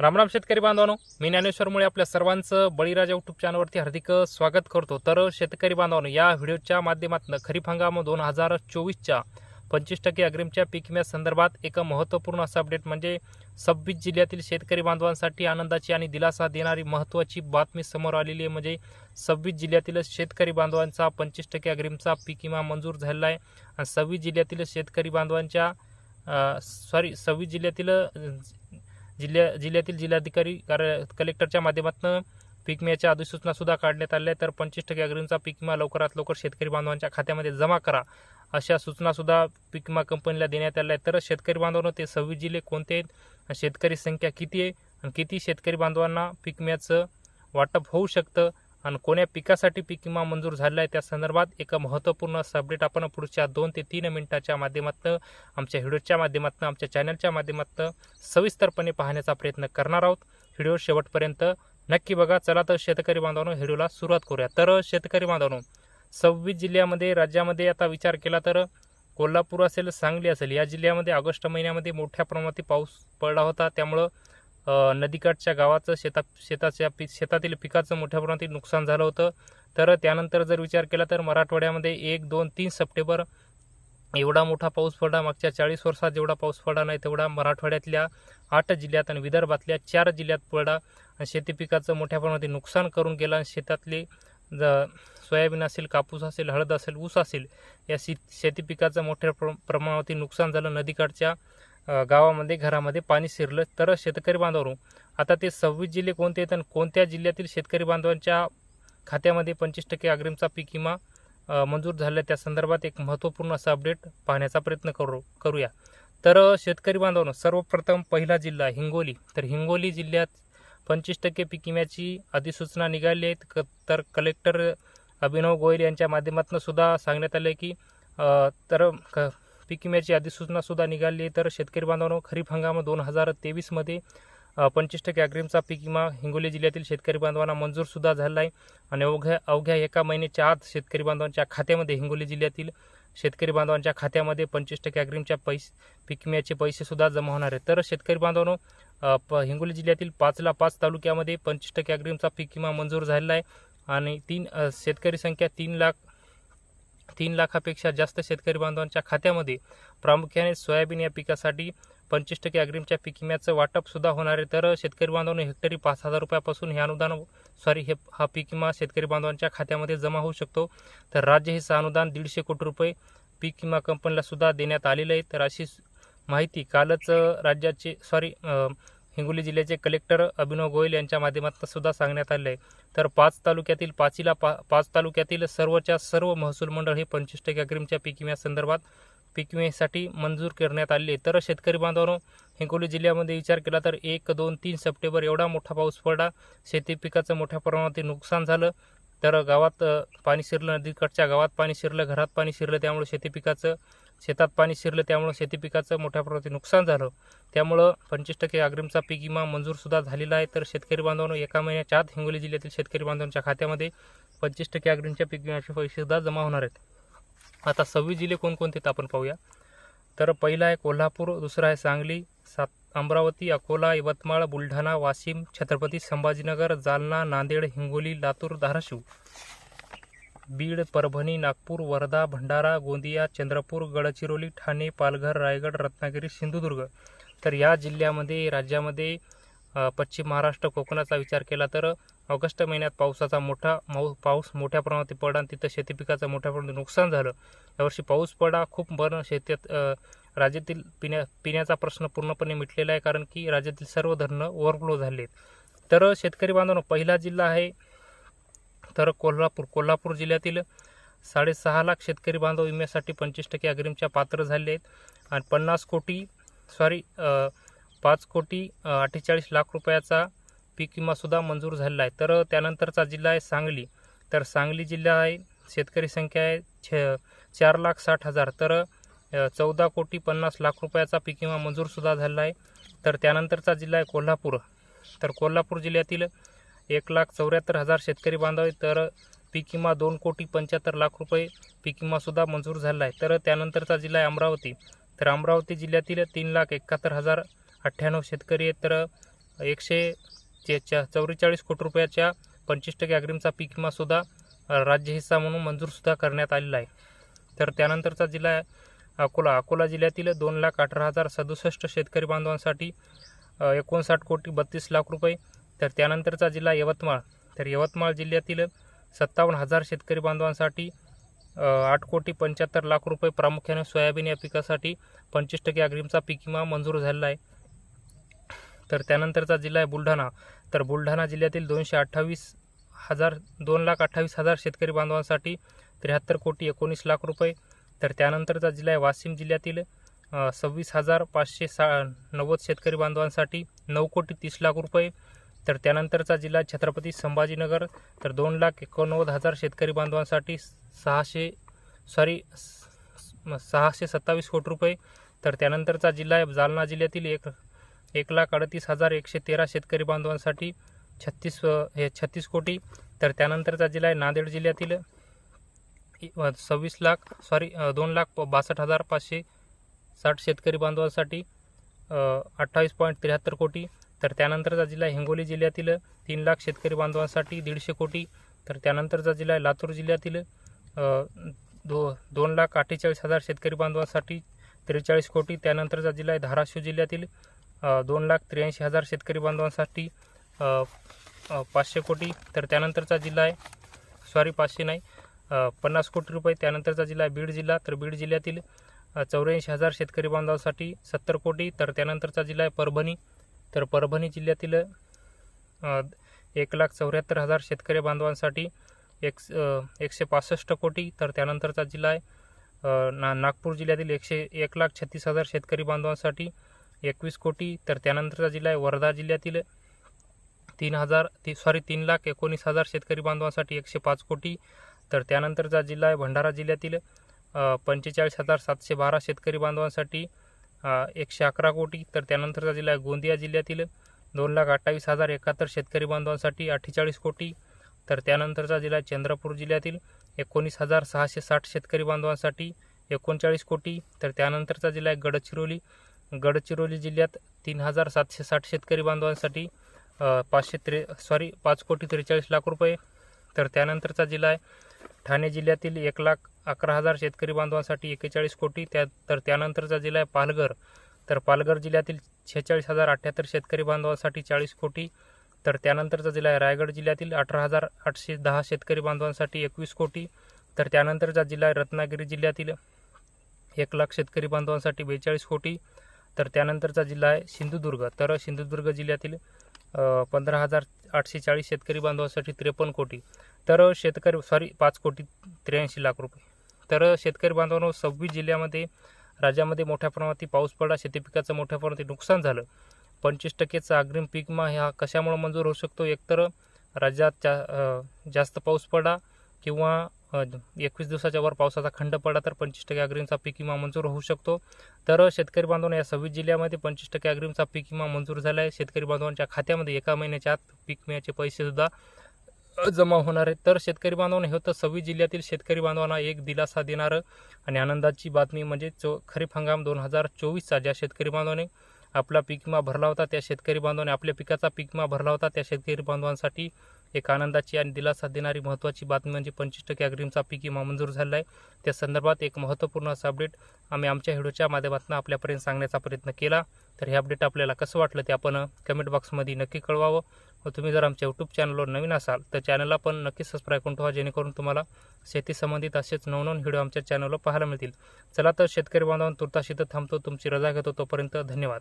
रामराम शेतकरी बांधवांनो. मी ज्ञानेश्वरमुळे आपल्या सर्वांचं बळीराजा युट्यूब चॅनलवरती हार्दिक स्वागत करतो. तर शेतकरी बांधवांनो या व्हिडिओच्या माध्यमातून खरीप हंगाम दोन हजार चोवीसच्या पंचवीस टक्के अग्रिमच्या पीक विम्या संदर्भात एक महत्त्वपूर्ण असं अपडेट म्हणजे सव्वीस जिल्ह्यातील शेतकरी बांधवांसाठी आनंदाची आणि दिलासा देणारी महत्त्वाची बातमी समोर आलेली आहे. म्हणजे सव्वीस जिल्ह्यातील शेतकरी बांधवांचा पंचवीस टक्के अग्रिमचा पीक विमा मंजूर झालेला आहे. आणि सव्वीस जिल्ह्यातील शेतकरी बांधवांच्या सॉरी सव्वीस जिल्ह्यातील जिल्ह्या जिल्ह्यातील जिल्हाधिकारी कार्य कलेक्टरच्या माध्यमातून पीक विम्याच्या काढण्यात आल्या तर पंचवीस टक्के अग्रिमचा पीक विमा लवकरात लवकर शेतकरी बांधवांच्या खात्यामध्ये जमा करा अशा सूचनासुद्धा पीक विमा कंपनीला देण्यात आल्या आहेत. तर शेतकरी बांधवांना ते सव्वीस जिल्हे कोणते आहेत शेतकरी संख्या किती आहे आणि किती शेतकरी बांधवांना पीक विम्याचं वाटप होऊ शकतं? आणि कोण्या पिकासाठी पीक विमा मंजूर झालेला आहे त्या संदर्भात एक महत्त्वपूर्ण सबडेट अपडेट आपण पुढच्या दोन ते तीन मिनिटाच्या माध्यमातून आमच्या व्हिडिओच्या माध्यमातून आमच्या चॅनलच्या माध्यमातून सविस्तरपणे पाहण्याचा प्रयत्न करणार आहोत. व्हिडिओ शेवटपर्यंत नक्की बघा. चला तर शेतकरी बांधवांनो व्हिडिओला सुरुवात करूया. तर शेतकरी बांधवांनो सव्वीस जिल्ह्यामध्ये राज्यामध्ये आता विचार केला तर कोल्हापूर असेल सांगली असेल या जिल्ह्यामध्ये ऑगस्ट महिन्यामध्ये मोठ्या प्रमाणात पाऊस पडला होता. त्यामुळं नदीकाठच्या गावाचं शेता शेताच्या पी शेतातील पिकाचं मोठ्या प्रमाणात नुकसान झालं होतं. तर त्यानंतर जर विचार केला तर मराठवाड्यामध्ये एक दोन तीन सप्टेंबर एवढा मोठा पाऊस पडला. मागच्या चाळीस वर्षात जेवढा पाऊस पडला नाही तेवढा मराठवाड्यातल्या आठ जिल्ह्यात आणि विदर्भातल्या चार जिल्ह्यात पडला. आणि शेती पिकाचं मोठ्या प्रमाणात नुकसान करून गेलं आणि शेतातले ज सोयाबीन असेल कापूस असेल हळद असेल ऊस असेल या शेती पिकाचं मोठ्या प्र प्रमाणावरती नुकसान झालं. नदीकाठच्या गावामध्ये घरामध्ये पाणी शिरलं तर शेतकरी बांधवांनो आता ते सव्वीस जिल्हे कोणते आहेत आणि कोणत्या जिल्ह्यातील शेतकरी बांधवांच्या खात्यामध्ये पंचवीस टक्के अग्रिमचा पीक विमा मंजूर झाला? त्या संदर्भात एक महत्त्वपूर्ण असा अपडेट पाहण्याचा प्रयत्न करू करूया. तर शेतकरी बांधवांनो सर्वप्रथम पहिला जिल्हा हिंगोली. तर हिंगोली जिल्ह्यात पंचवीस टक्के पीक विम्याची अधिसूचना निघाली आहेत क तर कलेक्टर अभिनव गोयल यांच्या माध्यमातून सुद्धा सांगण्यात आलं आहे की तर क पीक विम्याची अधिसूचना सुद्धा निघाली आहे. तर शेतकरी बांधवांनो खरीप हंगाम दोन हजार तेवीसमध्ये पंचवीस टक्के अग्रिमचा पीक विमा हिंगोली जिल्ह्यातील शेतकरी बांधवांना मंजूर सुद्धा झाला आहे. आणि अवघ्या अवघ्या एका महिन्याच्या आत शेतकरी बांधवांच्या खात्यामध्ये हिंगोली जिल्ह्यातील शेतकरी बांधवांच्या खात्यामध्ये पंचवीस टक्के अग्रिमच्या पैसे पीक विम्याचे पैसेसुद्धा जमा होणार आहेत. तर शेतकरी बांधवांनो प हिंगोली जिल्ह्यातील पाचला पाच तालुक्यामध्ये पंचवीस टक्के अग्रिमचा पीक विमा मंजूर झालेला आहे. आणि तीन शेतकरी संख्या तीन लाख तीन लाखापेक्षा जास्त शेतकरी बांधवांच्या खात्यामध्ये प्रामुख्याने सोयाबीन या पिकासाठी पंचवीस टक्के अग्रिमच्या पीक विम्याचं वाटपसुद्धा होणार आहे. तर शेतकरी बांधवांनो हेक्टरी पाच हजार रुपयापासून हे अनुदान सॉरी हे हा पीक विमा शेतकरी बांधवांच्या खात्यामध्ये जमा होऊ शकतो. तर राज्य हे अनुदान दीडशे कोटी रुपये पीक विमा कंपनीला सुद्धा देण्यात आलेलं आहे. तर अशी माहिती कालच राज्याचे सॉरी हिंगोली जिल्ह्याचे कलेक्टर अभिनव गोयल यांच्या माध्यमातून सुद्धा सांगण्यात आले आहे. तर पाच तालुक्यातील पाचीला पा पाच तालुक्यातील सर्वच्या सर्व महसूल मंडळ हे पंचवीस टक्के अग्रिमच्या पीक विम्यासंदर्भात पीक विम्यासाठी मंजूर करण्यात आले तर शेतकरी बांधवांनो हिंगोली जिल्ह्यामध्ये विचार केला तर एक दोन तीन सप्टेंबर एवढा मोठा पाऊस पडला. शेती पिकाचं मोठ्या प्रमाणात नुकसान झालं. तर गावात पाणी शिरलं नदीकडच्या गावात पाणी शिरलं घरात पाणी शिरलं त्यामुळे शेती पिकाचं शेतात पाणी शिरलं त्यामुळं शेती पिकाचं मोठ्या प्रमाणात नुकसान झालं. त्यामुळं पंचवीस टक्के अग्रिमचा पीक विमा मंजूरसुद्धा झालेला आहे. तर शेतकरी बांधवांनो एका महिन्याच्या आत हिंगोली जिल्ह्यातील शेतकरी बांधवांच्या खात्यामध्ये पंचवीस टक्के अग्रिमच्या पीक विम्याचे पैसे सुद्धा जमा होणार आहेत. आता सव्वीस जिल्हे कोणकोणते आहेत आपण पाहूया. तर पहिला आहे कोल्हापूर दुसरा आहे सांगली सात अमरावती अकोला यवतमाळ बुलढाणा वाशिम छत्रपती संभाजीनगर जालना नांदेड हिंगोली लातूर धाराशिव. बीड परभणी नागपूर वर्धा भंडारा गोंदिया चंद्रपूर गडचिरोली ठाणे पालघर रायगड रत्नागिरी सिंधुदुर्ग. तर या जिल्ह्यामध्ये राज्यामध्ये पश्चिम महाराष्ट्र कोकणाचा विचार केला तर ऑगस्ट महिन्यात पावसाचा मोठा माऊ पाऊस मोठ्या प्रमाणात पडला आणि तिथं शेती पिकाचं मोठ्या प्रमाणात नुकसान झालं. यावर्षी पाऊस पडा खूप बरं शेतीत राज्यातील पिण्या पिण्याचा प्रश्न पूर्णपणे मिटलेला आहे कारण की राज्यातील सर्व धरणं ओव्हरफ्लो झाले आहेत तर शेतकरी बांधवांनो पहिला जिल्हा आहे तर कोल्हापूर कोल्हापूर जिल्ह्यातील साडेसहा लाख शेतकरी बांधव विम्यासाठी पंचवीस टक्के अग्रिमच्या पात्र झाले आहेत. आणि पन्नास कोटी सॉरी पाच कोटी अठ्ठेचाळीस लाख रुपयाचा पीक विमासुद्धा मंजूर झालेला आहे. तर त्यानंतरचा जिल्हा आहे सांगली. तर सांगली जिल्हा आहे शेतकरी संख्या आहे छ चार लाख साठ हजार. तर चौदा कोटी पन्नास लाख रुपयाचा पीक विमा मंजूरसुद्धा झालेला आहे. तर त्यानंतरचा जिल्हा आहे कोल्हापूर. तर कोल्हापूर जिल्ह्यातील एक लाख चौऱ्याहत्तर हजार शेतकरी बांधव आहे तर पीक विमा दोन कोटी पंच्याहत्तर लाख रुपये पीक विमासुद्धा मंजूर झाला आहे. तर त्यानंतरचा जिल्हा आहे अमरावती. तर अमरावती जिल्ह्यातील तीन लाख एकाहत्तर हजार अठ्ठ्याण्णव शेतकरी आहेत. तर एकशे चे चौवेचाळीस कोटी रुपयाच्या पंचवीस टक्के अग्रिमचा पीक विमासुद्धा राज्य हिस्सा म्हणून मंजूरसुद्धा करण्यात आलेला आहे. तर त्यानंतरचा जिल्हा आहे अकोला. अकोला जिल्ह्यातील दोन लाख अठरा हजार सदुसष्ट शेतकरी बांधवांसाठी एकोणसाठ कोटी बत्तीस लाख रुपये तर त्यानंतरचा जिल्हा यवतमाळ. तर यवतमाळ जिल्ह्यातील सत्तावन्न हजार शेतकरी बांधवांसाठी आठ कोटी पंच्याहत्तर लाख रुपये प्रामुख्याने सोयाबीन या पिकासाठी पंचवीस टक्के अग्रिमचा पीक विमा मंजूर झालेला आहे. तर त्यानंतरचा जिल्हा आहे बुलढाणा. तर बुलढाणा जिल्ह्यातील दोनशे अठ्ठावीस हजार दोन लाख अठ्ठावीस हजार शेतकरी बांधवांसाठी त्र्याहत्तर कोटी एकोणीस लाख रुपये. तर त्यानंतरचा जिल्हा आहे वाशिम जिल्ह्यातील सव्वीस हजार पाचशे सा नव्वद शेतकरी बांधवांसाठी नऊ कोटी तीस लाख रुपये. तर त्यानंतरचा जिल्हा छत्रपती संभाजीनगर तर दोन लाख एकोणनव्वद हजार शेतकरी बांधवांसाठी सहाशे सॉरी सहाशे सत्तावीस कोटी रुपये. तर त्यानंतरचा जिल्हा आहे जालना जिल्ह्यातील एक एक लाख अडतीस हजार एकशे तेरा शेतकरी बांधवांसाठी छत्तीस हे छत्तीस कोटी. तर त्यानंतरचा जिल्हा आहे नांदेड जिल्ह्यातील सव्वीस लाख सॉरी दोन लाख बासष्ट हजार पाचशे साठ शेतकरी बांधवांसाठी अठ्ठावीस पॉईंट त्र्याहत्तर कोटी. तर त्यानंतरचा जिल्हा हिंगोली जिल्ह्यातील तीन लाख शेतकरी बांधवांसाठी दीडशे कोटी. तर त्यानंतरचा जिल्हा आहे लातूर जिल्ह्यातील दो दोन लाख अठ्ठेचाळीस हजार शेतकरी बांधवांसाठी त्रेचाळीस कोटी. त्यानंतरचा जिल्हा आहे धाराशिव जिल्ह्यातील दोन लाख त्र्याऐंशी हजार शेतकरी बांधवांसाठी पाचशे कोटी. तर त्यानंतरचा जिल्हा आहे सॉरी पाचशे नाही पन्नास कोटी रुपये. त्यानंतरचा जिल्हा आहे बीड जिल्हा तर बीड जिल्ह्यातील चौऱ्याऐंशी हजार शेतकरी बांधवांसाठी सत्तर कोटी. तर त्यानंतरचा जिल्हा आहे परभणी तर परभणी जिल्ह्यातील एक लाख चौऱ्याहत्तर हजार शेतकरी बांधवांसाठी एक एकशे पासष्ट कोटी तर त्यानंतरचा जिल्हा आहे ना नागपूर जिल्ह्यातील एकशे एक लाख छत्तीस हजार शेतकरी बांधवांसाठी एकवीस कोटी तर त्यानंतरचा जिल्हा आहे वर्धा जिल्ह्यातील तीन हजार ती सॉरी तीन लाख एकोणीस हजार शेतकरी बांधवांसाठी एकशे पाच कोटी तर त्यानंतरचा जिल्हा आहे भंडारा जिल्ह्यातील पंचेचाळीस हजार सातशे बारा शेतकरी बांधवांसाठी एकशे अकरा कोटी. तर त्यानंतरचा जिल्हा आहे गोंदिया जिल्ह्यातील दोन लाख अठ्ठावीस हजार एकाहत्तर शेतकरी बांधवांसाठी अठ्ठेचाळीस कोटी. तर त्यानंतरचा जिल्हा आहे चंद्रपूर जिल्ह्यातील एकोणीस हजार सहाशे साठ शेतकरी बांधवांसाठी एकोणचाळीस कोटी. तर त्यानंतरचा जिल्हा आहे गडचिरोली. गडचिरोली जिल्ह्यात तीन हजार सातशे साठ शेतकरी बांधवांसाठी पाचशे त्रे सॉरी पाच कोटी त्रेचाळीस लाख रुपये. तर त्यानंतरचा जिल्हा आहे ठाणे जिल्ह्यातील एक लाख अकरा हजार शेतकरी बांधवांसाठी एकेचाळीस कोटी त्या तर त्यानंतरचा जिल्हा आहे पालघर. तर पालघर जिल्ह्यातील छेचाळीस हजार अठ्ठ्याहत्तर शेतकरी बांधवांसाठी चाळीस कोटी तर त्यानंतरचा जिल्हा आहे रायगड जिल्ह्यातील अठरा हजार आठशे दहा शेतकरी बांधवांसाठी एकवीस कोटी तर त्यानंतरचा जिल्हा आहे रत्नागिरी जिल्ह्यातील एक लाख शेतकरी बांधवांसाठी बेचाळीस कोटी तर त्यानंतरचा जिल्हा आहे सिंधुदुर्ग. तर सिंधुदुर्ग जिल्ह्यातील पंधरा हजार आठशे चाळीस शेतकरी बांधवांसाठी त्रेपन्न कोटी. तर शेतकरी सॉरी पाच कोटी त्र्याऐंशी लाख रुपये. तर शेतकरी बांधवांनो सव्वीस जिल्ह्यामध्ये राज्यामध्ये मोठ्या प्रमाणात पाऊस पडला शेती पिकाचं मोठ्या प्रमाणात नुकसान झालं. पंचवीस टक्केचा अग्रिम पीक विमा ह्या कशामुळे मंजूर होऊ शकतो? एकतर राज्यात जा जास्त पाऊस पडा किंवा एकवीस दिवसाच्या वर पावसाचा खंड पडला तर पंचवीस टक्के अग्रिमचा पीक विमा मंजूर होऊ शकतो. तर शेतकरी बांधवांना या सव्वीस जिल्ह्यामध्ये पंचवीस टक्के अग्रिमचा पीक विमा मंजूर झाला आहे शेतकरी बांधवांच्या खात्यामध्ये एका महिन्याच्या आत पीक विम्याचे पैसेसुद्धा जमा होणार आहे. तर शेतकरी बांधवांना हे होतं सव्वीस जिल्ह्यातील शेतकरी बांधवांना एक दिलासा देणारं आणि आनंदाची बातमी म्हणजे चो खरीप हंगाम दोन हजार चोवीसचा. ज्या शेतकरी बांधवाने आपला पीक विमा भरला होता त्या शेतकरी बांधवाने आपल्या पिकाचा पीक विमा भरला होता त्या शेतकरी बांधवांसाठी एक आनंदाची आणि दिलासा देणारी महत्त्वाची बातमी म्हणजे पंचवीस टक्के अग्रिमचा पीक विमा मंजूर झाला आहे त्या संदर्भात एक महत्त्वपूर्ण असं अपडेट आम्ही आमच्या व्हिडिओच्या माध्यमातून आपल्यापर्यंत सांगण्याचा प्रयत्न केला. तर हे अपडेट आपल्याला कसं वाटलं ते आपण कमेंट बॉक्समध्ये नक्की कळवावं. व तुम्ही जर आमच्या यूट्यूब चॅनलवर नवीन असाल तर चॅनलला पण नक्की सबस्क्राईब करून ठेवा जेणेकरून तुम्हाला शेती संबंधित असेच नवनवन व्हिडिओ आमच्या चॅनलवर पाहायला मिळतील. चला तर शेतकरी बांधवांना तुर्तास इथं थांबतो. तुमची रजा घेतो तोपर्यंत धन्यवाद.